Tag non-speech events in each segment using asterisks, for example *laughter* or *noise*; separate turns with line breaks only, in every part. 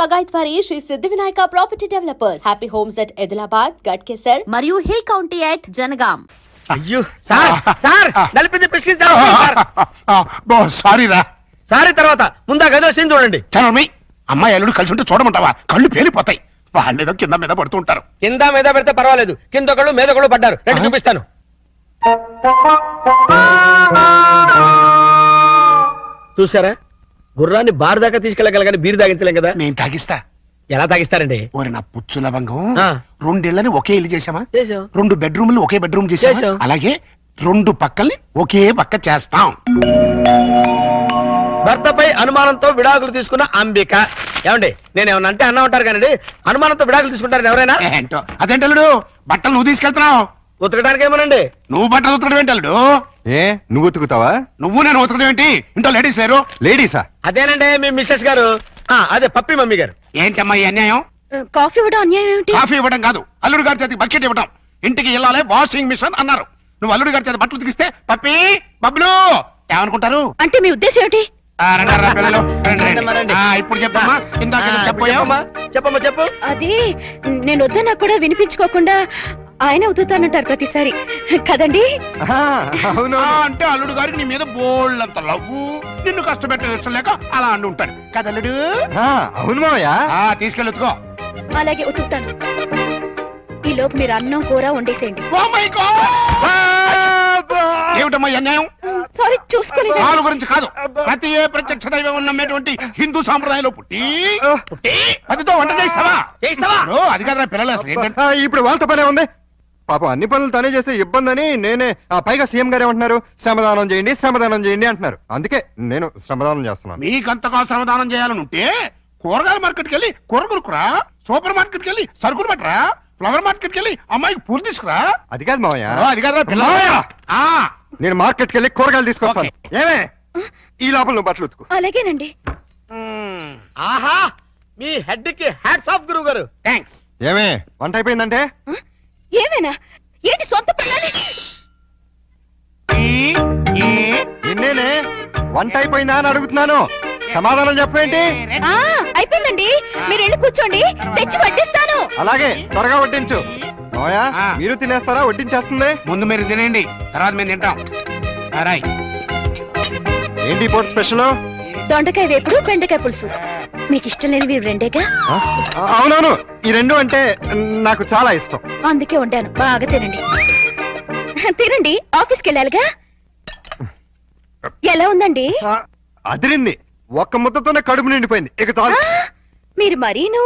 బగాయత్ వారి Shri Siddhi Vinayaka property developers. Happy homes at Edulabad Ghatkesar మరియు hill county at Jangaon
అయ్యో! Sir sir నలిపింది sir.
రా
sorry తర్వాత ముందా గదో సీన్ చూడండి.
చనమి అమ్మాయి అల్లుడు కలిసి ఉంటే చూడమంటావా? కళ్ళు పేలిపోతాయి. వాళ్ళేదో కింద మీద పడుతూ ఉంటారు.
కింద మీద పెడితే పర్వాలేదు. కింద ఒకళ్ళు మీద ఒకళ్ళు పడ్డారు. రండి చూపిస్తాను. చూసారా గుర్రాన్ని బార్ దాకా తీసుకెళ్ళగలగాని బీరు తాగించలేం కదా?
నేను తాగిస్తా.
ఎలా తాగిస్తారండి?
ఓరి నా పుచ్చు లవంగం
ఆ.
రెండేళ్ళని ఒకే ఇల్లు చేసామా
చేసాం.
రెండు బెడ్రూమ్లు ఒకే బెడ్రూమ్
చేసాం.
అలాగే రెండు పక్కల్ని ఒకే పక్క చేస్తాం.
భర్తపై అనుమానంతో విడాకులు తీసుకున్న అంబిక. ఏమండి నేను ఏమన్నా అంటే అన్నా ఉంటారు కానీ అనుమానంతో విడాకులు తీసుకుంటారు ఎవరైనా?
ఏంటో అదేంటి అల్లుడు? బట్టలు నువ్వు తీసుకెళ్తున్నావు.
ఉతకడానికి ఏమోనండి
నువ్వు బట్టలు ఉతకడం ఏంటి అల్లుడు?
ఏ? నువ్వు ఉతుకుతావా?
నువ్వు నేను ఉతకడం ఏంటి? ఇంట్లో లేడీస్ లేరు.
లేడీసా?
అదేనండి మీ మిస్సెస్ గారు. ఆ, అదే పప్పి మమ్మీ గారు.
ఏంటమ్మా ఈ అన్యాయం?
కాఫీ ఇవ్వడం అన్యాయం ఏమిటి?
కాఫీ ఇవ్వడం కాదు. అల్లుడు గారి చేతికి బకెట్ ఇవ్వడం ఇంటికి వెళ్ళాలి వాషింగ్ మిషన్ అన్నారు. నువ్వు అల్లుడు గారి చేతి బట్టలు ఉతికిస్తే పప్పి బబ్లు ఏమనుకుంటారు?
అంటే మీ ఉద్దేశం ఏమిటి?
ఆ, రండి, రా, పిల్లలు. రండి, రండి.
రండి.
ఆ, ఇప్పుడు చెప్పమ్మా. ఇందాక ఏదో
ఆ,
చెప్పబోయావు.
చెప్పమ్మా చెప్పమ్మా చెప్పు.
అది నేను వద్దన్నా కూడా వినిపించుకోకుండా ఆయన అవుతానంటారు ప్రతిసారి. కదండి?
అవును.
ఆ, అంటే అల్లుడు గారికి నీ మీద బోల్డ్ అంత లవ్వు. నిన్ను కష్టపెట్టే ఇష్టం లేక అలా అండి ఉంటాడు కదా అల్లుడు?
ఆ, అవును మావయ్య.
ఆ, తీసుకెళ్ళుకో
అలాగే ఉతుకుతాను. ఈ లోపు మీరు అన్నం కూర వండేసేయండి.
ఏమిటమ్మా ఈ అన్యాయం?
సారీ చూసుకోలేదు.
వాళ్ళ గురించి కాదు. ప్రతి ఏ ప్రత్యక్ష దైవం నమ్మేటువంటి హిందూ సాంప్రదాయంలో పుట్టి పుట్టి వంట చేస్తావా
చేయిస్తావా?
ఓ, అది కాదురా పిల్లలు అసలు
ఇప్పుడు వాళ్ళతో పనే ఉంది. పాపం అన్ని పనులు తనే చేస్తే ఇబ్బంది అని నేనే ఆ, పైగా సీఎం గారు ఏమంటున్నారు? శ్రమదానం చేయండి శ్రమదానం చేయండి అంటున్నారు. అందుకే నేను శ్రమదానం చేస్తున్నాను.
మీకంతగా శ్రమదానం చేయాలని ఉంటే కూరగాయల మార్కెట్కి వెళ్ళి కూర కొనుక్కురా సూపర్ మార్కెట్కి వెళ్ళి సరుకులు పట్టరా ఫ్లవర్ మార్కెట్కి వెళ్ళి అమ్మాయికి పూలు తీసుకురా.
అది కాదు మావయ్య.
ఓ, అది ఆ,
నేను మార్కెట్కి వెళ్ళి కూరగాయలు తీసుకొస్తాను. ఏమే? ఈ లోపల నువ్వు బట్టలు ఉతుకు.
అలాగేనండి.
ఆహా! మీ హెడ్కి హ్యాట్స్ ఆఫ్ గురువు గారు
థాంక్స్
ఏమే? వంట అయిపోయిందంటే?
ఏమైనా? ఏంటి సొంత పిల్లని
నిన్నేనే వంట అయిపోయిందా అని అడుగుతున్నాను. సమాధానం చెప్పేంటి
ఆ, అయిపోయిందండి. మీరు వెళ్ళి కూర్చోండి. తెచ్చి వడ్డిస్తాను.
అలాగే త్వరగా వడ్డించు. మావయ్య
ఆ.
మీరు తినేస్తారా? వడ్డించేస్తుంది?
ముందు మీరు తినేయండి. తర్వాత మేము తింటాం. రాయ్.
ఏంటి ఇప్పుడు స్పెషల్
దొండకాయ వేపుడు బెండకాయ పులుసు. మీకు ఇష్టం లేనివి ఇవి రెండేగా?
అవునవును. ఈ రెండు అంటే నాకు చాలా ఇష్టం.
అందుకే వండాను. బాగా తినండి. తినండి. ఆఫీస్కి వెళ్ళాలిగా ఎలా ఉందండి?
ఆ, అదిరింది. ఒక్క ముద్దతోనే కడుపు నిండిపోయింది. ఇక చాలు.
మీరు మరీను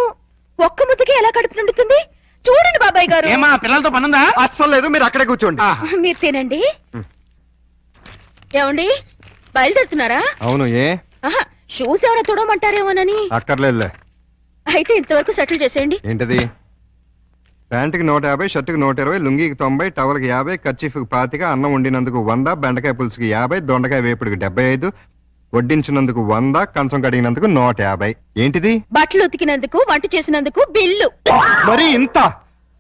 ఒక్క ముద్దకి ఎలా కడుపు నిండుతుంది? చూడండి బాబాయ్ గారు.
ఏమా పిల్లలతో పనుందా?
అస్సలు లేదు. మీరు అక్కడే కూర్చోండి.
మీరు తినండి. ఏమండి? బయలుదేరుతున్నారా?
అవును ఏ?
షూస్ ఏమైనా తుడమంటారేమోనని
అక్కర్లేదులే.
అయితే ఇంతవరకు సెటిల్ చేసేయండి.
ఏంటది? ప్యాంటుకి నూట యాభై షర్టుకి నూట ఇరవై లుంగికి తొంభై టవల్కి యాభై కర్చీఫ్కి పాతిక అన్నం వండినందుకు వంద బెండకాయ పులుసుకి యాభై దొండకాయ వేపుడికి డెబ్బై ఐదు వడ్డించినందుకు వంద కంచం కడిగినందుకు నూట యాభై. ఏంటిది?
బట్టలు ఉతికినందుకు వంట చేసినందుకు బిల్లు.
మరి ఇంత?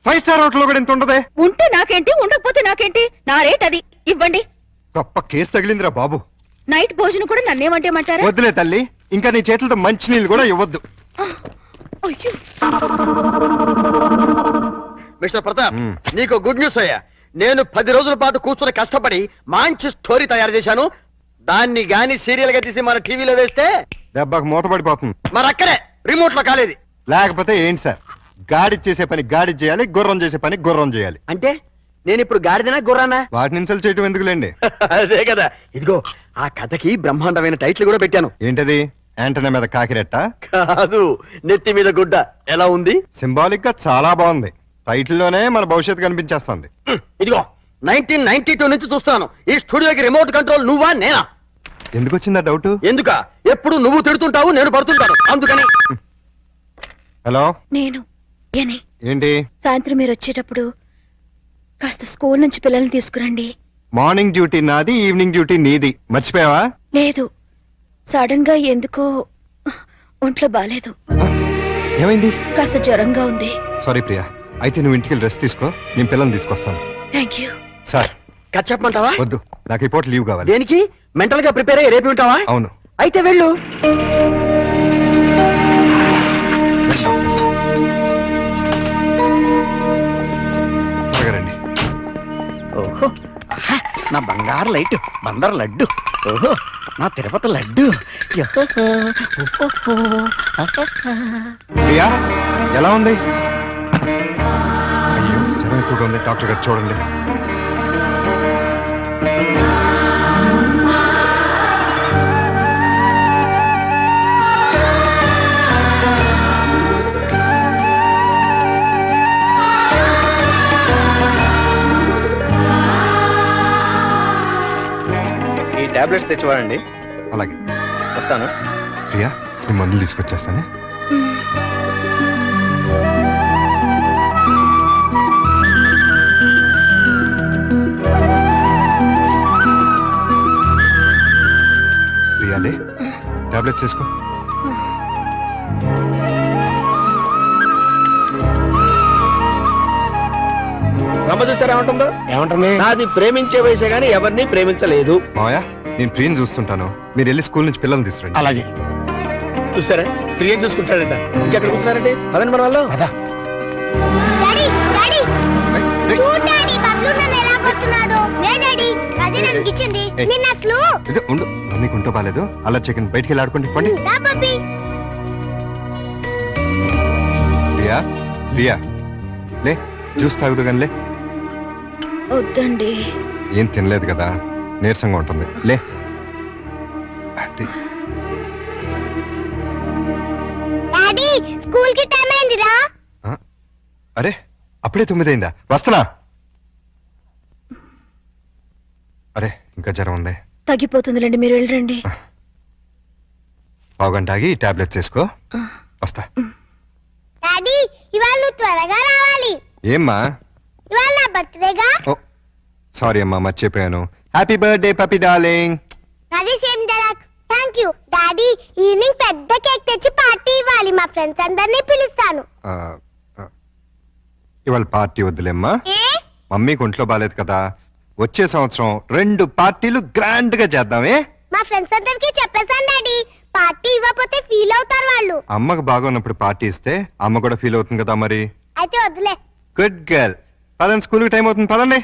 ఫైవ్ స్టార్ హోటల్ కూడా ఇంత ఉండదే?
ఉంటే నాకేంటి ఉండకపోతే నాకేంటి? నా రేట్ అది. ఇవ్వండి.
గొప్ప కేసు తగిలిందిరా బాబు.
నైట్ భోజనం కూడా నన్నేమంటేమంటారా?
వద్దులే తల్లి. ఇంకా నీ చేతులతో మంచినీళ్ళు కూడా ఇవ్వద్దు.
అయ్యో.
మిస్టర్ ప్రతాప్
మ్మ్.
నీకు గుడ్ న్యూస్ అయ్యా. నేను పది రోజుల పాటు కూర్చొని కష్టపడి మంచి స్టోరీ తయారు చేశాను. దాన్ని గాని సీరియల్గా తీసి మన టీవీలో వేస్తే
దెబ్బకు మూతపడిపోతుంది.
మరి అక్కడే రిమోట్లో కాలేదు.
లేకపోతే ఏంటి సార్? గాడి చేసే పని గాడి చేయాలి గుర్రం చేసే పని గుర్రం చేయాలి.
అంటే నేను ఇప్పుడు గాడిదనా గుర్రానా?
వాటిని ఇన్సల్ట్ చేయటం ఎందుకులేండి? *laughs*
అదే కదా. ఇదిగో ఆ కథకి బ్రహ్మాండమైన టైటిల్ కూడా పెట్టాను.
ఏంటది? యాంటనా మీద కాకిరెట్ట?
కాదు నెత్తి మీద గుడ్డ. ఎలా ఉంది?
సింబాలిక్గా చాలా బాగుంది. టైటిల్లోనే మన భవిష్యత్తు కనిపించేస్తుంది.
ఇదిగో నైన్టీన్ నైన్టీ టూ నుంచి చూస్తాను ఈ స్టూడియోకి రిమోట్ కంట్రోల్ నువ్వా నేనా?
ఎందుకు వచ్చిందా డౌట్?
ఎందుక? ఎప్పుడు నువ్వు తిడుతుంటావు నేను పడుతుంటాను. అందుకని
హలో?
నేను ఏనే?
ఏంటి?
సాయంత్రం మీరు వచ్చేటప్పుడు కాస్త స్కూల్ నుంచి పిల్లల్ని తీసుకురండి.
మార్నింగ్ డ్యూటీ నాది ఈవినింగ్ డ్యూటీ నీది. మర్చిపోయావా?
లేదు. సడన్గా ఎందుకో ఒంట్లో బాలేదు.
ఏమైంది?
కాస్త జ్వరంగా ఉంది.
సారీ ప్రియా. అయితే నువ్వు ఇంటికి రెస్ట్ తీసుకో. నేను పిల్లల్ని తీసుకొస్తాను.
Thank you
sir.
కథ చెప్పమంటావా?
వద్దు. నాకు ఈ పూట లీవ్ కావాలి.
దేనికి? మెంటల్గా ప్రిపేర్ అయ్యి రేపి ఉంటావా?
అవును.
అయితే వెళ్ళు.
నా బంగారు లైట్ బందర్ లడ్డు. ఓహో నా తిరుపతి లడ్డు.
ప్రియా ఎలా ఉంది? అయ్యో ఎక్కువగా ఉంది. డాక్టర్ గారు చూడండి.
టాబ్లెట్స్ తెచ్చివాడండి
అలాగే.
వస్తాను.
ప్రియా నేను మందులు తీసుకొచ్చేస్తానే? ప్రియాలే టాబ్లెట్స్ వేసుకో
రమ్మ చూసారా ఏమంటుందో?
ఏమంటుంది?
నాది ప్రేమించే వయసే గానీ ఎవరిని ప్రేమించలేదు.
మావయ్య నేను ప్రియని చూస్తుంటాను. మీరు వెళ్ళి స్కూల్ నుంచి పిల్లల్ని తీసుకురండి.
అలాగే.
చూసారా? ప్రియం చూసుకుంటాడంట. ఇంకెక్కడ కూర్చున్నారండి? అదండి మన వాళ్ళు.
అదా
ఉండు. మీకు ఉంటో బాగాలేదు. అలా చెక్కింది బయటికి వెళ్ళి ఆడుకోండి పండి. ప్రియా ప్రియా. లే జ్యూస్ తాగుదు కానీ లే
వద్దండి.
ఏం తినలేదు కదా? నీరసంగా ఉంటుంది. లే.
డాడీ స్కూల్కి టైం అయిందిరా?
అరే అప్పుడే తొమ్మిదైందా? వస్తున్నా. అరే ఇంకా జ్వరం ఉంది.
తగ్గిపోతుందిలేండి మీరు వెళ్ళండి
పావుగంట ఆగి టాబ్లెట్స్ వేసుకో వస్తా.
డాడీ ఇవాళ నువ్వు త్వరగా రావాలి.
ఏమ్మా?
ఇవాళ నా బర్త్డేగా
సారీ అమ్మా మర్చిపోయాను. హ్యాపీ బర్త్డే పపి డార్లింగ్
అది same dialogue. Thank you daddy evening పెద్ద కేక్ తెచ్చి పార్టీ ఇవ్వాలి. మా ఫ్రెండ్స్ అందరినీ పిలుస్తాను.
ఇవాళ పార్టీ వద్దులేమ్మా.
ఏ?
మమ్మీకి ఒంట్లో బాగాలేదు కదా. వచ్చే సంవత్సరం రెండు పార్టీలు గ్రాండ్గా చేద్దామే
మా ఫ్రెండ్స్ అందరికి చెప్పేశాను డాడీ పార్టీ ఇవ్వకపోతే ఫీల్ అవుతారు వాళ్ళు.
అమ్మకు బాగున్నప్పుడు పార్టీ ఇస్తే అమ్మ కూడా ఫీల్ అవుతుంది కదా మరి.
అయితే వదిలే
గుడ్ గర్ల్ పదండి స్కూల్కి టైం అవుతుంది పదండి.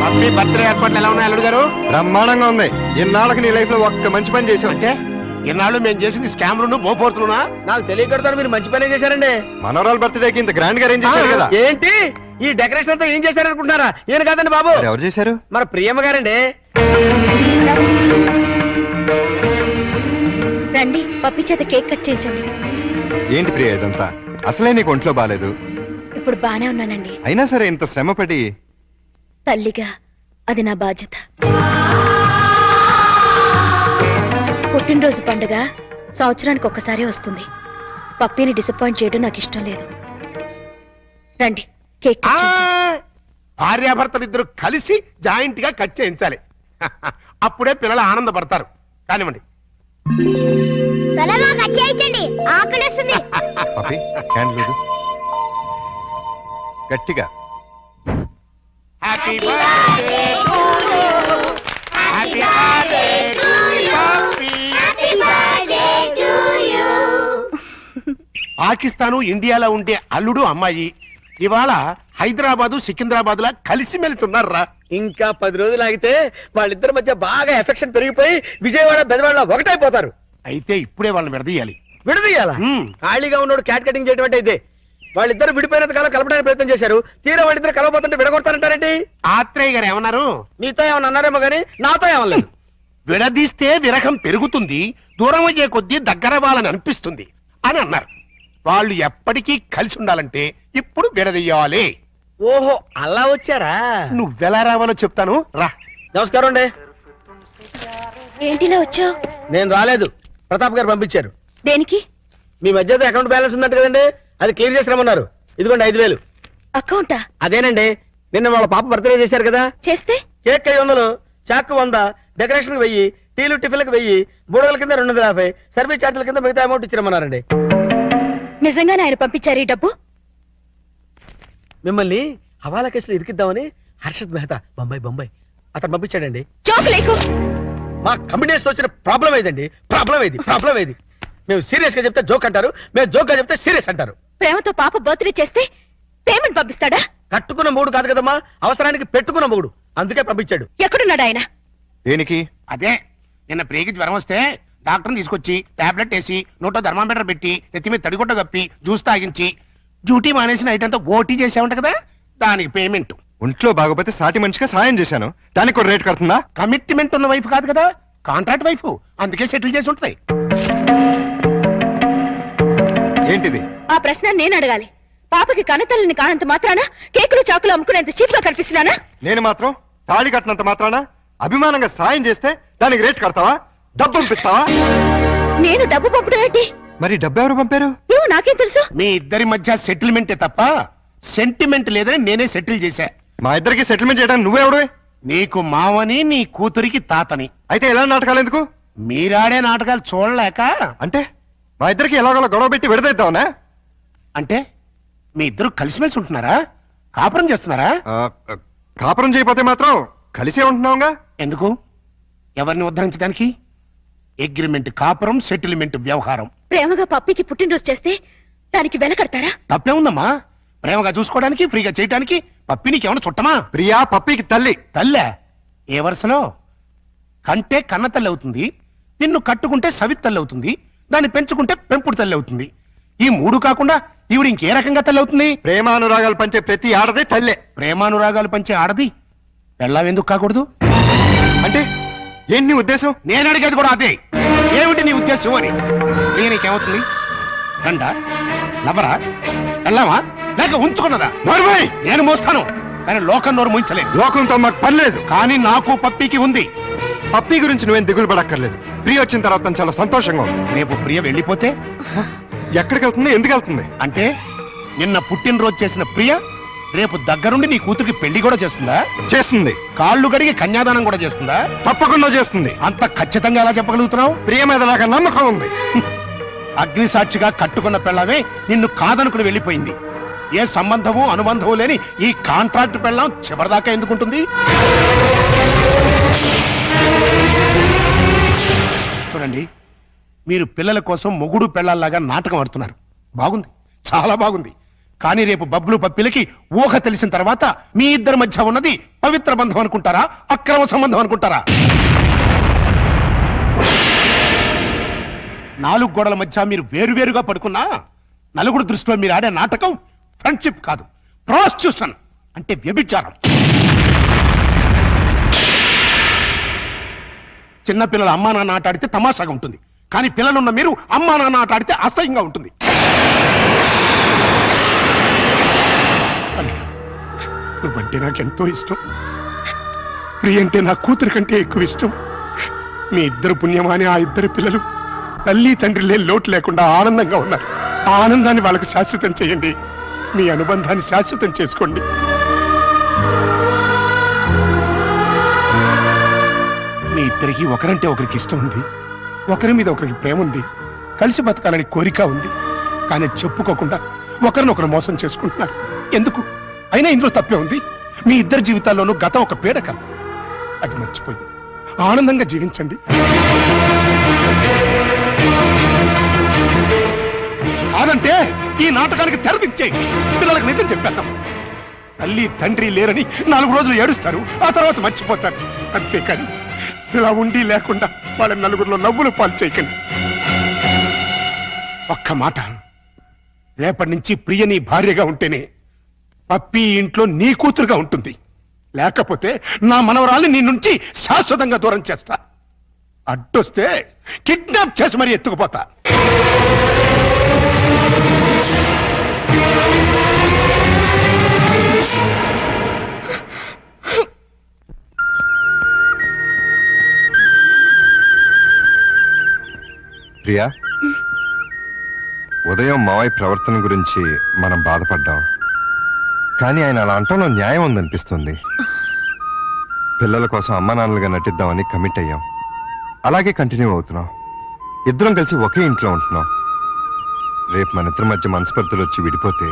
హ్యాపీ బర్త్డే ఏర్పాట్లు ఎలా ఉన్నాయి అల్లుడు గారు?
బ్రహ్మాండంగా ఉంది. ఇన్నాళ్ళకి నీ లైఫ్లో ఒక్క మంచి పని చేసావు.
అంటే? ఇన్నాళ్ళు మేము చేసింది స్కామ్లు బోఫోర్తులునా
నాకు తెలియకడతాను మీరు మంచి పనే చేశారండి.
మనోరాల్ బర్త్డేకి ఇంత గ్రాండ్గా అరేంజ్ చేశారు కదా.
ఏంటి? ఈ డెకరేషన్ అంతా ఏం చేశారనుకుంటున్నారా? ఈయన కాదండి బాబు.
ఎవరు చేశారు?
మన ప్రియమ్మ గారండి.
రండి పప్పి చేత కేక్ కట్ చేయించండి.
ఏంటి ప్రియ ఇదంతా? అసలే నీకు ఒంట్లో బాగాలేదు
ఇప్పుడు బానే ఉన్నానండి.
అయినా సరే ఇంత శ్రమపడి
తల్లిగా అది నా బాధ్యత. పుట్టినరోజు పండుగ సంవత్సరానికి ఒక్కసారి వస్తుంది. పప్పిని డిసప్పాయింట్ చేయడం నాకు ఇష్టం లేదు. రండి కేక్ కట్ చేయించండి.
భార్యాభర్తలు ఇద్దరు కలిసి జాయింట్గా కట్ చేయించాలి. *laughs* అప్పుడే పిల్లలు ఆనందపడతారు. కానివ్వండి.
త్వరగా కట్ చేయించండి ఆకలిస్తుంది.
పపి క్యాండిల్ లేదు గట్టిగా.
హ్యాపీ బర్త్డే హ్యాపీ పాకిస్తాను ఇండియాలో ఉండే అల్లుడు అమ్మాయి. ఇవాళ హైదరాబాదు సికింద్రాబాద్ లా కలిసి మెలుచున్నారా
ఇంకా పది రోజులు ఆగితే వాళ్ళిద్దరి మధ్య బాగా ఎఫెక్షన్ పెరిగిపోయి విజయవాడ బెజవాడలో ఒకటైపోతారు.
అయితే ఇప్పుడే వాళ్ళని విడదీయాలి.
విడదీయాలా?
హ్మ్.
ఖాళీగా ఉన్నాడు క్యాట్ కటింగ్ చేయడం అంటే ఇదే. వాళ్ళిద్దరు విడిపోయినంత కాలం కలపడానికి ప్రయత్నం చేశారు. తీరా వాళ్ళిద్దరు కలవబోతుంటే విడగొడతారంటారేంటి
ఆత్రేయ గారు ఏమన్నారు?
నీతో ఏమన్నా అన్నారేమో కానీ నాతో ఏమనలేదు
విడదీస్తే విరహం పెరుగుతుంది దూరం అయ్యే కొద్దీ దగ్గర వాళ్ళని అనిపిస్తుంది అని అన్నారు. వాళ్ళు ఎప్పటికీ కలిసి ఉండాలంటే ఇప్పుడు విడదీయాలి.
ఓహో అలా వచ్చారా?
నువ్వెలా రావాలో చెప్తాను. రా.
నమస్కారం అండి.
ఏంటిలా వచ్చావు?
నేను రాలేదు. ప్రతాప్ గారు పంపించారు.
దేనికి?
మీ మధ్య అకౌంట్ బ్యాలెన్స్ ఉందంట కదండి. అది క్లియర్ చేసి రమ్మన్నారు ఇదిగోండి ఐదు వేలు.
అకౌంటా?
అదేనండి. నిన్న వాళ్ళ పాప బర్త్డే చేశారు కదా.
చేస్తే?
కేక్ ఐదు వందలు చాకు వంద డెకరేషన్ వెయ్యి టీలు టిఫిన్లకు వెయ్యి బూడగల కింద రెండు వందల యాభై సర్వీస్ ఛార్జీల కింద మిగతా అమౌంట్ ఇచ్చిరమ్మన్నారండి.
నిజంగానే ఆయన పంపించారు ఈ డబ్బు?
మిమ్మల్ని హవాలా కేసులో ఇరికిద్దామని హర్షద్ మెహతా బొంబాయి బొంబాయి అతను పంపించాడండి.
జోక్ లేకు.
మా కమిడీస్ వచ్చిన ప్రాబ్లం ఏదండి? ప్రాబ్లం ఏది? ప్రాబ్లం ఏది? మేము సీరియస్గా చెప్తే జోక్ అంటారు మేము జోక్గా చెప్తే సీరియస్ అంటారు.
ప్రేమతో పాప బర్త్డే చేస్తే పేమెంట్ పంపిస్తాడా?
కట్టుకున్న మూడు కాదు కదమ్మా అవసరానికి పెట్టుకున్న మూడు. అందుకే పంపించాడు.
ఎక్కడున్నాడు ఆయన?
దేనికి?
అదే నిన్న ప్రియకి జ్వరం వస్తే డాక్టర్ని తీసుకొచ్చి టాబ్లెట్ వేసి నోటో థర్మామీటర్ పెట్టి నెత్తి మీద తడిగుడ్డ కప్పి జ్యూస్ తాగించి డ్యూటీ మానేసి నైట్ అంతా ఓటీ చేసామంట కదా? దానికి పేమెంట్.
ఒంట్లో బాగోపోతే సాటి మనిషిగా సాయం చేశాను. దానికి కూడా రేట్ కడుతుందా?
కమిట్మెంట్ ఉన్న వైఫ్ కాదు కదా? Contract wife. అందుకే సెటిల్ చేసి ఉంటది.
ఏంటిది?
ఆ ప్రశ్న నేను అడగాలి. పాపకి కనతల్లిని కానంత మాత్రాన కేకులు చాకులు అమ్ముకునేంత చీప్గా కనిపిస్తున్నానా?
నేను మాత్రం తాళి కట్టినంత మాత్రాన అభిమానంగా సాయం చేస్తే దానికి రేట్ కడతావా? డబ్బు పంపిస్తావా?
నేను డబ్బు పంపడం ఏంటి?
మరి డబ్బు ఎవరు పంపారు?
ఏమో నాకేం తెలుసు?
మీ ఇద్దరి మధ్య సెటిల్మెంటే తప్ప సెంటిమెంట్ లేదని నేనే సెటిల్ చేశా.
మా ఇద్దరికి సెటిల్మెంట్ చేయడానికి నువ్వెవడవే
నీకు మావని నీ కూతురికి తాతని.
అయితే ఎలా నాటకాలు ఎందుకు?
మీరాడే నాటకాలు చూడలేక?
అంటే మా ఇద్దరికి ఎలాగోలా గొడవ పెట్టి విడదీద్దామనా?
అంటే మీ ఇద్దరు కలిసిమెలిసి ఉంటున్నారా? కాపురం చేస్తున్నారా?
ఆ, కాపురం చేయకపోతే మాత్రం కలిసే ఉంటున్నావుగా?
ఎందుకు? ఎవరిని ఉద్ధరించడానికి? అగ్రిమెంట్ కాపురం సెటిల్మెంట్ వ్యవహారం.
ప్రేమగా పప్పికి పుట్టినరోజు చేస్తే దానికి వెల కడతారా?
తప్పే ఉందమ్మా. ప్రేమగా చూసుకోవడానికి ఫ్రీగా చేయడానికి పప్పినికి ఏమైనా చుట్టమా?
ప్రియా పప్పికి తల్లి.
తల్లే. ఏ వరుసలో? కంటే కన్న తల్లి అవుతుంది నిన్ను కట్టుకుంటే సవి తల్లి అవుతుంది దాన్ని పెంచుకుంటే పెంపుడు తల్లి అవుతుంది. ఈ మూడు కాకుండా ఈవిడ ఇంకే రకంగా తల్లి అవుతుంది?
ప్రేమానురాగాలు పంచే ప్రతి ఆడది తల్లే.
ప్రేమానురాగాలు పంచే ఆడది పెళ్ళావెందుకు కాకూడదు?
అంటే ఏంటి నీ ఉద్దేశం?
నేను అడిగేది కూడా అదే. ఏమిటి నీ ఉద్దేశం అని? నేనేకేమవుతుంది రండా? లబరా వెళ్ళావా? లేక ఉంచుకున్నదా?
నోర్మై!
నేను మోస్తాను. కానీ లోకం నోరు ముయించలేదు.
లోకంతో మాకు పని లేదు
కానీ నాకు పప్పికి ఉంది.
పప్పి గురించి నువ్వేం దిగులు పడక్కర్లేదు. ప్రియ వచ్చిన తర్వాత తను చాలా సంతోషంగా ఉంది.
రేపు ప్రియ వెళ్ళిపోతే?
ఎక్కడికి వెళ్తుంది? ఎందుకు వెళ్తుంది?
అంటే నిన్న పుట్టినరోజు చేసిన ప్రియ రేపు దగ్గరుండి నీ కూతురికి పెళ్ళి కూడా చేస్తుందా?
చేస్తుంది.
కాళ్ళు కడిగి కన్యాదానం కూడా చేస్తుందా?
తప్పకుండా చేస్తుంది.
అంత ఖచ్చితంగా ఎలా చెప్పగలుగుతున్నావు?
ప్రియ మీద నాకు నమ్మకం ఉంది. *laughs*
అగ్ని సాక్షిగా కట్టుకున్న పెళ్ళమే నిన్ను కాదనుకుని వెళ్ళిపోయింది. ఏ సంబంధము అనుబంధము లేని ఈ కాంట్రాక్ట్ పెళ్ళం చివరిదాకా ఎందుకుంటుంది? చూడండి మీరు పిల్లల కోసం మొగుడు పెళ్ళాల్లాగా నాటకం ఆడుతున్నారు. బాగుంది. చాలా బాగుంది. కానీ రేపు బబ్బులు పప్పిలకి ఊహ తెలిసిన తర్వాత మీ ఇద్దరి మధ్య ఉన్నది పవిత్ర బంధం అనుకుంటారా? అక్రమ సంబంధం అనుకుంటారా? నాలుగు గోడల మధ్య మీరు వేరువేరుగా పడుకున్నా నలుగురు దృష్టిలో మీరు ఆడే నాటకం ఫ్రెండ్షిప్ కాదు ప్రాస్టిట్యూషన్ అంటే వ్యభిచారం. చిన్నపిల్లల అమ్మా నాన్న ఆట ఆడితే తమాషాగా ఉంటుంది కానీ పిల్లలున్న మీరు అమ్మా నాన్న ఆట ఆడితే అసహ్యంగా ఉంటుంది. నాకు ఎంతో ఇష్టం. ప్రియ అంటే నా కూతురి కంటే ఎక్కువ ఇష్టం. మీ ఇద్దరు పుణ్యమాని ఆ ఇద్దరు పిల్లలు. తల్లి తండ్రిలే లోటు లేకుండా ఆనందంగా ఉన్నారు. ఆ ఆనందాన్ని వాళ్ళకి శాశ్వతం చేయండి. మీ అనుబంధాన్ని శాశ్వతం చేసుకోండి. మీ ఇద్దరికి ఒకరంటే ఒకరికి ఇష్టం ఉంది. ఒకరి మీద ఒకరికి ప్రేమ ఉంది. కలిసి బతకాలని కోరిక ఉంది. కానీ చెప్పుకోకుండా ఒకరినొకరు మోసం చేసుకుంటున్నారు. ఎందుకు? అయినా ఇందులో తప్పే ఉంది. మీ ఇద్దరి జీవితాల్లోనూ గతం ఒక పీడక. అది మర్చిపోయి ఆనందంగా జీవించండి. కాదంటే ఈ నాటకానికి తెరదించే పిల్లలకు నిజం చెప్పేద్దాం. తల్లి తండ్రి లేరని నాలుగు రోజులు ఏడుస్తారు. ఆ తర్వాత మర్చిపోతారు. అంతేకాని ఇలా ఉండి లేకుండా వాళ్ళ నలుగురిలో నవ్వులు పాలు చేయకండి. ఒక్క మాట. రేపటి నుంచి ప్రియ నీ భార్యగా ఉంటేనే పప్పి ఇంట్లో నీ కూతురుగా ఉంటుంది. లేకపోతే నా మనవరాల్ని నీ నుంచి శాశ్వతంగా దూరం చేస్తా. అడ్డొస్తే కిడ్నాప్ చేసి మరీ ఎత్తుకుపోతా.
ప్రియా ఉదయం మావయ్య ప్రవర్తన గురించి మనం బాధపడ్డాం. కానీ ఆయన అలా అంటంలో న్యాయం ఉందనిపిస్తుంది. పిల్లల కోసం అమ్మా నాన్నలుగా నటిద్దామని కమిట్ అయ్యాం. అలాగే కంటిన్యూ అవుతున్నాం. ఇద్దరం కలిసి ఒకే ఇంట్లో ఉంటున్నాం. రేపు మన ఇద్దరి మధ్య మనస్పర్ధలు వచ్చి విడిపోతే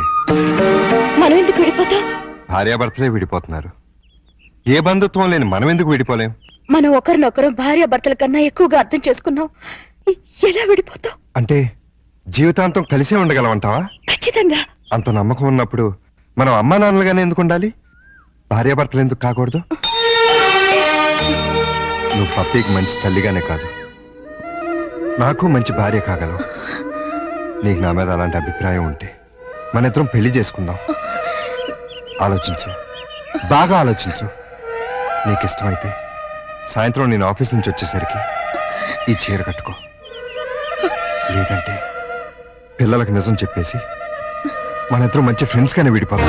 మనం ఎందుకు విడిపోతాం?
భార్యాభర్తలే విడిపోతున్నారు. ఏ బంధుత్వం లేని మనం ఎందుకు విడిపోలేం?
మనం ఒకరినొకరు భార్య భర్తల కన్నా ఎక్కువగా అర్థం చేసుకున్నాం. ఎ- ఎలా విడిపోతాం?
అంటే జీవితాంతం కలిసే ఉండగలమంటావా?
ఖచ్చితంగా.
అంత నమ్మకం ఉన్నప్పుడు మనం అమ్మా నాన్నలుగానే ఎందుకు ఉండాలి? భార్యాభర్తలు ఎందుకు కాకూడదు? నువ్వు పప్పీకి మంచి తల్లిగానే కాదు. నాకు మంచి భార్య కాగలవు. నీకు నా మీద అలాంటి అభిప్రాయం ఉంటే మన ఇద్దరం పెళ్ళి చేసుకుందాం. ఆలోచించు. బాగా ఆలోచించు. నీకు ఇష్టమైతే సాయంత్రం నేను ఆఫీస్ నుంచి వచ్చేసరికి ఈ చీర కట్టుకో. లేదంటే పిల్లలకు నిజం చెప్పేసి మనిద్దరం మంచి ఫ్రెండ్స్ కానీ విడిపోతాం